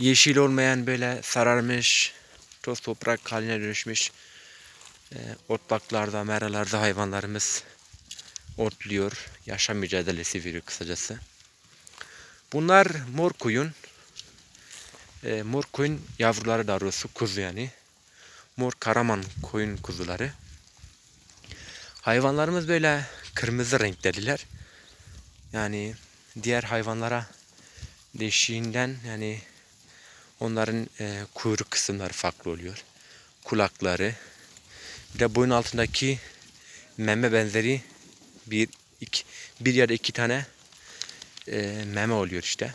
yeşil olmayan böyle sararmış, toz toprak haline dönüşmüş e, otlaklarda, meralarda hayvanlarımız otluyor. Yaşam mücadelesi veriyor kısacası. Bunlar mor koyun. E, mor koyun yavruları daha doğrusu kuzu yani. Mor karaman koyun kuzuları. Hayvanlarımız böyle kırmızı renkteliler. Yani diğer hayvanlara değişiğinden yani onların e, kuyruk kısımları farklı oluyor. Kulakları. Bir de boyun altındaki meme benzeri bir, iki, bir ya da iki tane e, meme oluyor işte.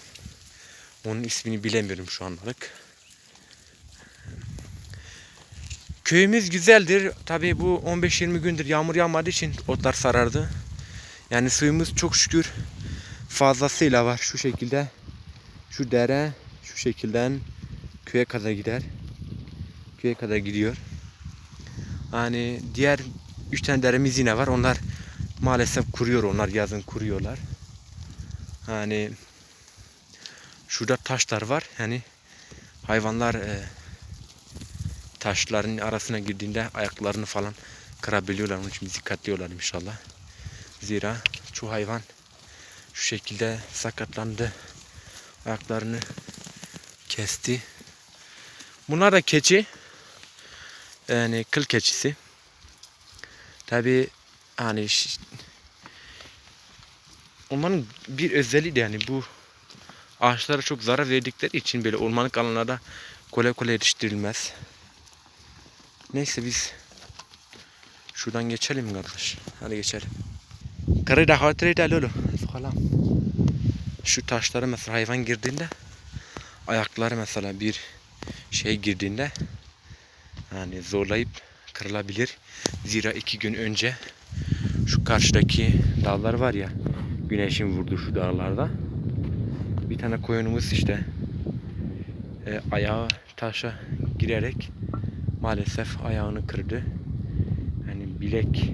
Onun ismini bilemiyorum şu anlık. Köyümüz güzeldir. Tabii bu 15-20 gündür yağmur yağmadığı için otlar sarardı. Yani suyumuz çok şükür fazlasıyla var şu şekilde. Şu dere şu şekilden köye kadar gider. Köye kadar gidiyor. Hani diğer üç tane deremiz yine var. Onlar maalesef kuruyor. Onlar yazın kuruyorlar. Hani şurada taşlar var. Yani hayvanlar e, taşların arasına girdiğinde ayaklarını falan kırabiliyorlar. Onun için dikkatli olalım inşallah. Zira çoğu hayvan şu şekilde sakatlandı. Ayaklarını kesti. Bunlar da keçi. Yani kıl keçisi. Tabi hani onların bir özelliği de yani bu ağaçlara çok zarar verdikleri için böyle ormanlık alanlarda kolay kolay yetiştirilmez. Neyse biz şuradan geçelim kardeş. Hadi geçelim. Karı da hatırı da lolo. Şu taşlara mesela hayvan girdiğinde ayakları mesela bir şey girdiğinde yani zorlayıp kırılabilir. Zira iki gün önce şu karşıdaki dağlar var ya güneşin vurduğu şu dağlarda bir tane koyunumuz işte e, ayağı taşa girerek maalesef ayağını kırdı. Yani bilek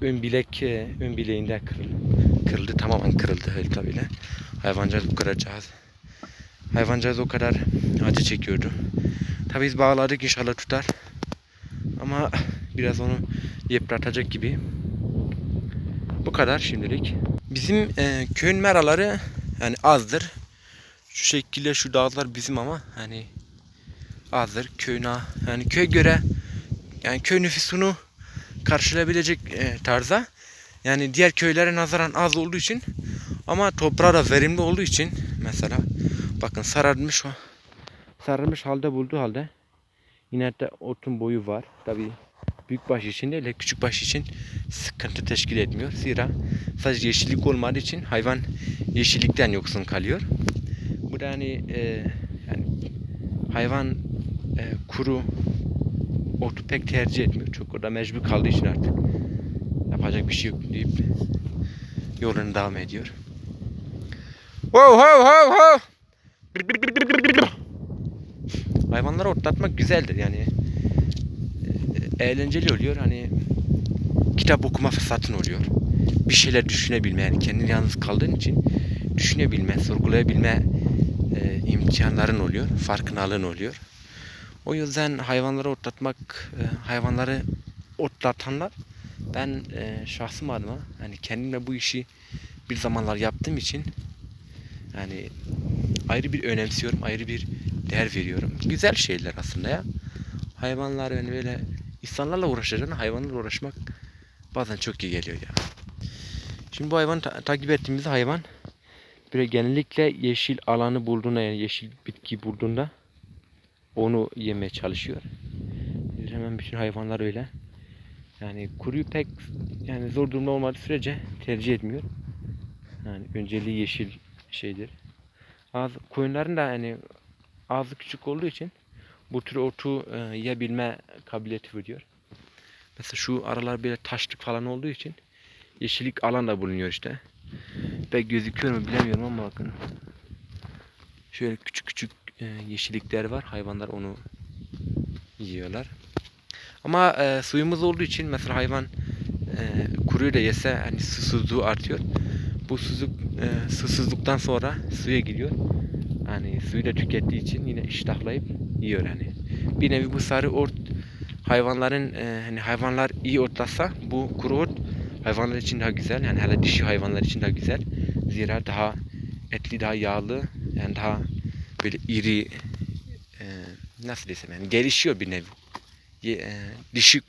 ön bilek e, ön bileğinde kırıldı. Kırıldı tamamen kırıldı tabiyle. Hayvancağız bu kadar. Hayvancağız o kadar acı çekiyordu. Tabi biz bağladık inşallah tutar. Ama biraz onu yıpratacak gibi. Bu kadar şimdilik. Bizim e, köyün meraları yani azdır. Şu şekilde şu dağlar bizim ama hani azdır köyüne yani köy göre yani köy nüfusunu karşılayabilecek e, tarzda. Yani diğer köylere nazaran az olduğu için ama toprağı da verimli olduğu için mesela bakın sararmış o sararmış halde bulduğu halde yine de otun boyu var. Tabi büyük baş için değil de küçük baş için sıkıntı teşkil etmiyor. Zira sadece yeşillik olmadığı için hayvan yeşillikten yoksun kalıyor. Bu da hani e, yani hayvan e, kuru otu pek tercih etmiyor. Çok orada mecbur kaldığı için artık yapacak bir şey yok deyip yolunu devam ediyor. Wow wow wow wow. Hayvanları otlatmak güzeldir yani. E, eğlenceli oluyor hani kitap okuma fırsatın oluyor. Bir şeyler düşünebilme yani kendin yalnız kaldığın için düşünebilme, sorgulayabilme e, imkanların oluyor, farkındalığın oluyor. O yüzden hayvanları otlatmak, e, hayvanları otlatanlar ben e, şahsım adıma hani kendimle bu işi bir zamanlar yaptığım için yani ayrı bir önemsiyorum, ayrı bir değer veriyorum. Güzel şeyler aslında ya. Hayvanlar yani böyle insanlarla uğraşacağına hayvanlarla uğraşmak bazen çok iyi geliyor ya. Şimdi bu hayvan ta- takip ettiğimiz hayvan böyle genellikle yeşil alanı bulduğunda yani yeşil bitki bulduğunda onu yemeye çalışıyor. Hemen bütün hayvanlar öyle. Yani kuruyu pek yani zor durumda olmadığı sürece tercih etmiyor. Yani önceliği yeşil şeydir. Az koyunların da yani ağzı küçük olduğu için bu tür otu e, yiyebilme kabiliyeti veriyor. Mesela şu aralar böyle taşlık falan olduğu için yeşillik alan da bulunuyor işte. Pek gözüküyor mu bilemiyorum ama bakın. Şöyle küçük küçük e, yeşillikler var. Hayvanlar onu yiyorlar. Ama e, suyumuz olduğu için mesela hayvan e, kuruyu da yese hani susuzluğu artıyor. Bu susuzluk, e, susuzluktan sonra suya gidiyor. hani suyu da tükettiği için yine iştahlayıp yiyor hani. Bir nevi bu sarı ot hayvanların e, hani hayvanlar iyi otlasa bu kuru ot hayvanlar için daha güzel. Yani hele dişi hayvanlar için daha güzel. Zira daha etli, daha yağlı, yani daha böyle iri e, nasıl desem yani gelişiyor bir nevi. E, dişi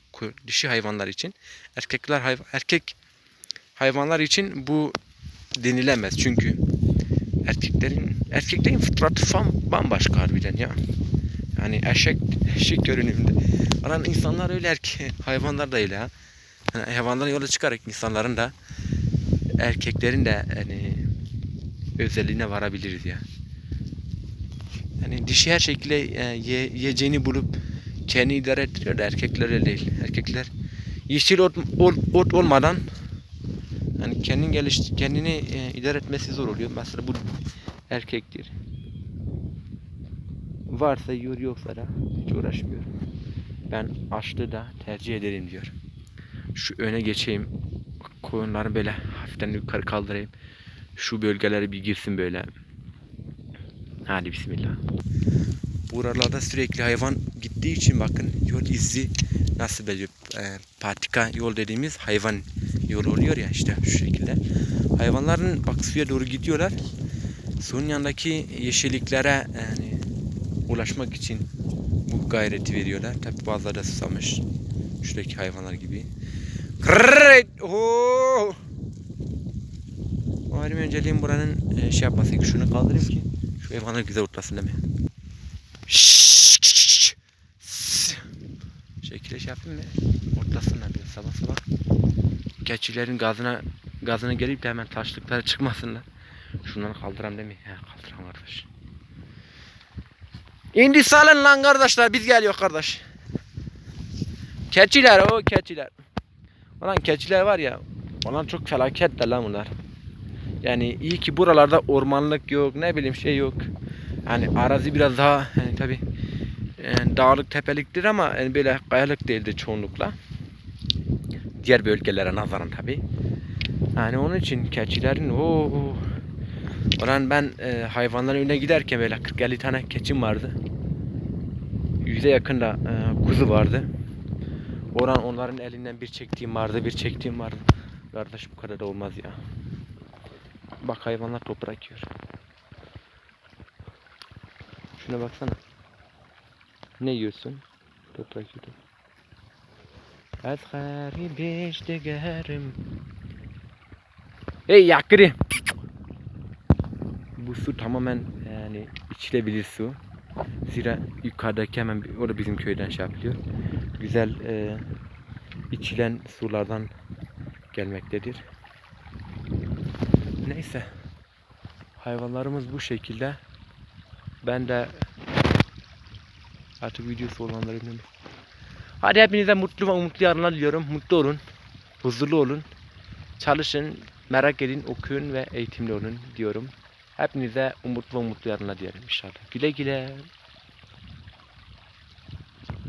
dişi hayvanlar için erkekler hayvan erkek hayvanlar için bu denilemez çünkü erkeklerin erkeklerin fıtratı falan bambaşka harbiden ya. Yani eşek eşek görünümünde. Alan insanlar öyle erkek hayvanlar da öyle ha. Yani hayvanların yola çıkarak insanların da erkeklerin de yani özelliğine varabiliriz ya. Yani dişi her şekilde e, ye, yiyeceğini bulup kendi idare ettiriyor da erkekler öyle değil. Erkekler yeşil ot, ot, ot olmadan hani kendini geliş kendini e, idare etmesi zor oluyor. Mesela bu erkektir. Varsa yiyor yoksa da hiç uğraşmıyor. Ben açlığı da tercih ederim diyor. Şu öne geçeyim. Koyunları böyle hafiften yukarı kaldırayım. Şu bölgeleri bir girsin böyle. Hadi bismillah. Buralarda sürekli hayvan gittiği için bakın yol izi nasıl böyle patika yol dediğimiz hayvan yolu oluyor ya işte şu şekilde. Hayvanların bak suya doğru gidiyorlar. Suyun yanındaki yeşilliklere yani ulaşmak için bu gayreti veriyorlar. Tabi bazıları da susamış. Şuradaki hayvanlar gibi. O benim önceliğim buranın e, şey yapması. Şunu kaldırayım ki şu hayvanlar güzel otlasın şey mı? Otlasınlar. Keçilerin gazına gazına gelip de hemen taşlıklara çıkmasınlar. Şunları kaldıram değil mi? He kaldıram kardeş. İndi salın lan kardeşler biz geliyor kardeş. Keçiler o keçiler. Ulan keçiler var ya. Ulan çok felaketler lan bunlar. Yani iyi ki buralarda ormanlık yok ne bileyim şey yok. Yani arazi biraz daha yani tabi yani dağlık tepeliktir ama yani böyle kayalık değildir çoğunlukla. Diğer bölgelere nazaran tabi. Yani onun için keçilerin o Ulan ben e, hayvanların önüne giderken böyle 40-50 tane keçim vardı. Yüze yakın da e, kuzu vardı. Oran onların elinden bir çektiğim vardı, bir çektiğim vardı. Kardeş bu kadar da olmaz ya. Bak hayvanlar toprak yiyor. Şuna baksana. Ne yiyorsun? Toprak yiyor. Garip işte gerim. Hey yakırı. Bu su tamamen yani içilebilir su. Zira yukarıdaki hemen bir- o da bizim köyden şey yapılıyor. Güzel e, içilen sulardan gelmektedir. Neyse. Hayvanlarımız bu şekilde. Ben de artık videosu olanları bilmiyorum. Hadi hepinize mutlu ve umutlu yarınlar diliyorum. Mutlu olun. Huzurlu olun. Çalışın, merak edin, okuyun ve eğitimli olun diyorum. Hepinize umutlu ve mutlu yarınlar dilerim inşallah. Güle güle.